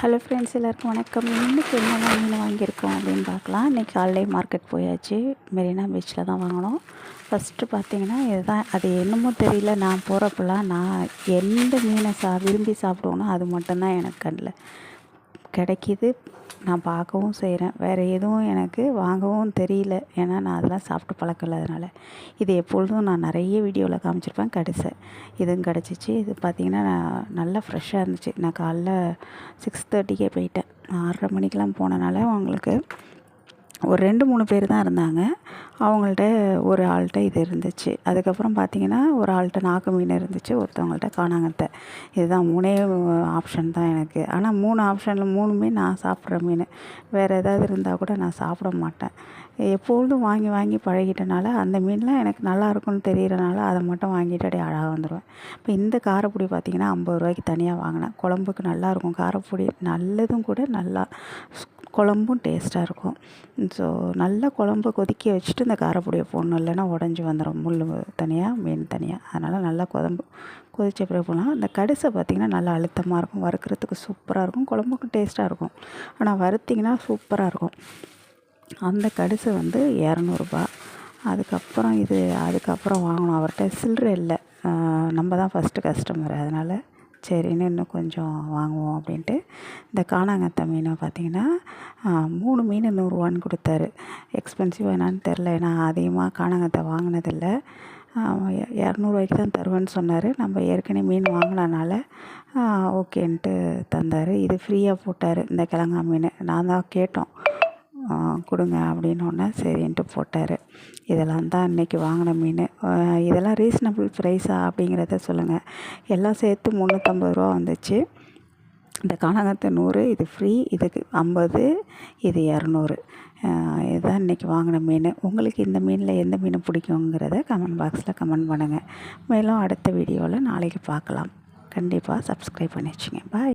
Hello friends எல்லாருக்கும் வணக்கம். இன்றைக்கி என்னென்ன மீன் வாங்கியிருக்கோம் அப்படின்னு பார்க்கலாம். இன்றைக்கி காலையிலே மார்க்கெட் போயாச்சு. மெரினா பீச்சில் தான் வாங்கினோம். ஃபஸ்ட்டு பார்த்தீங்கன்னா இதுதான். அது என்னமோ தெரியல. நான் போகிறப்பெல்லாம் நான் எந்த மீனை சா விரும்பி சாப்பிடுவோனோ அது மட்டும்தான் எனக்கு கண்ணில் கிடைக்கிது. நான் பார்க்கவும் செய்கிறேன். வேறு எதுவும் எனக்கு வாங்கவும் தெரியல. ஏன்னா நான் அதெல்லாம் சாப்பிட்டு பழக்கம் இல்லாதனால இது எப்பொழுதும் நான் நிறைய வீடியோவில் காமிச்சிருப்பேன். கடிசை இதுவும் கிடச்சிச்சு. இது பார்த்திங்கன்னா நான் நல்லா ஃப்ரெஷ்ஷாக இருந்துச்சு. நான் காலைல சிக்ஸ் தேர்ட்டிக்கே போயிட்டேன். ஆறரை மணிக்கெலாம் போனனால அவங்களுக்கு ஒரு ரெண்டு மூணு பேர் தான் இருந்தாங்க. அவங்கள்ட்ட ஒரு ஆள்கிட்ட இது இருந்துச்சு. அதுக்கப்புறம் பார்த்திங்கன்னா ஒரு ஆள்கிட்ட நாக்கு மீன் இருந்துச்சு. ஒருத்தவங்கள்ட்ட காணாங்கத்தை. இதுதான் மூணே ஆப்ஷன் தான் எனக்கு. ஆனால் மூணு ஆப்ஷனில் மூணுமே நான் சாப்பிட்ற மீன். வேறு ஏதாவது இருந்தால் கூட நான் சாப்பிட மாட்டேன். எப்பொழுதும் வாங்கி வாங்கி பழகிட்டனால அந்த மீன்லாம் எனக்கு நல்லா இருக்கும்னு தெரியறனால அதை மட்டும் வாங்கிட்டு அப்படியே அழகாக வந்துடுவேன் இப்போ இந்த காரப்பொடி பார்த்திங்கன்னா ஐம்பது ரூபாய்க்கு தனியாக வாங்கினேன். குழம்புக்கு நல்லாயிருக்கும் காரப்பொடி நல்லதும் கூட நல்லா குழம்பும் டேஸ்ட்டாக இருக்கும். ஸோ நல்லா குழம்பு கொதிக்க வச்சுட்டு இந்த காரப்பொடியை போடணும். இல்லைன்னா உடஞ்சி வந்துடும் முள் தனியாக மீன் தனியாக அதனால் நல்லா குழம்பு கொதித்த பிறகு போகலாம் அந்த கடுசை பார்த்திங்கன்னா நல்லா அழுத்தமாக இருக்கும். வறுக்கிறதுக்கு சூப்பராக இருக்கும். குழம்புக்கும் டேஸ்ட்டாக இருக்கும். ஆனால் வறுத்திங்கன்னா சூப்பராக இருக்கும். அந்த கடிசை வந்து இரநூறுபா. அதுக்கப்புறம் இது அதுக்கப்புறம் வாங்கினோம் அவர்கிட்ட சில்லறை இல்லை. நம்ம தான் ஃபஸ்ட்டு கஸ்டமர் அதனால் சரின்னு இன்னும் கொஞ்சம் வாங்குவோம் அப்படின்ட்டு. இந்த காணாங்கத்தை மீனை பார்த்திங்கன்னா மூணு மீன் நூறுரூவான்னு கொடுத்தாரு. எக்ஸ்பென்சிவ் என்னான்னு தெரில. ஏன்னா அதிகமாக காணாங்கத்தை வாங்கினதில்ல. இரநூறுவாய்க்கு தான் தருவேன்னு சொன்னார். நம்ம ஏற்கனவே மீன் வாங்கினனால ஓகேன்ட்டு தந்தார். இது ஃப்ரீயாக போட்டார் இந்த கிழங்கா மீன். நான் தான் கேட்டோம். கொடுங்க அப்படின்னோடனே சரின்ட்டு போட்டார். இதெல்லாம் தான் இன்றைக்கி வாங்கின மீன். இதெல்லாம் ரீசனபிள் ப்ரைஸா அப்படிங்கிறத சொல்லுங்கள் எல்லாம் சேர்த்து முந்நூற்றம்பது ரூபா வந்துச்சு. இந்த கானகத்தை நூறு இது ஃப்ரீ இதுக்கு ஐம்பது இது இரநூறு. இதுதான் இன்றைக்கி வாங்கின மீன். உங்களுக்கு இந்த மீனில் எந்த மீன் பிடிக்குங்கிறத கமெண்ட் பாக்ஸில் கமெண்ட் பண்ணுங்கள் மேலும் அடுத்த வீடியோவில் நாளைக்கு பார்க்கலாம். கண்டிப்பாக சப்ஸ்கிரைப் பண்ணி வச்சுங்க. பாய்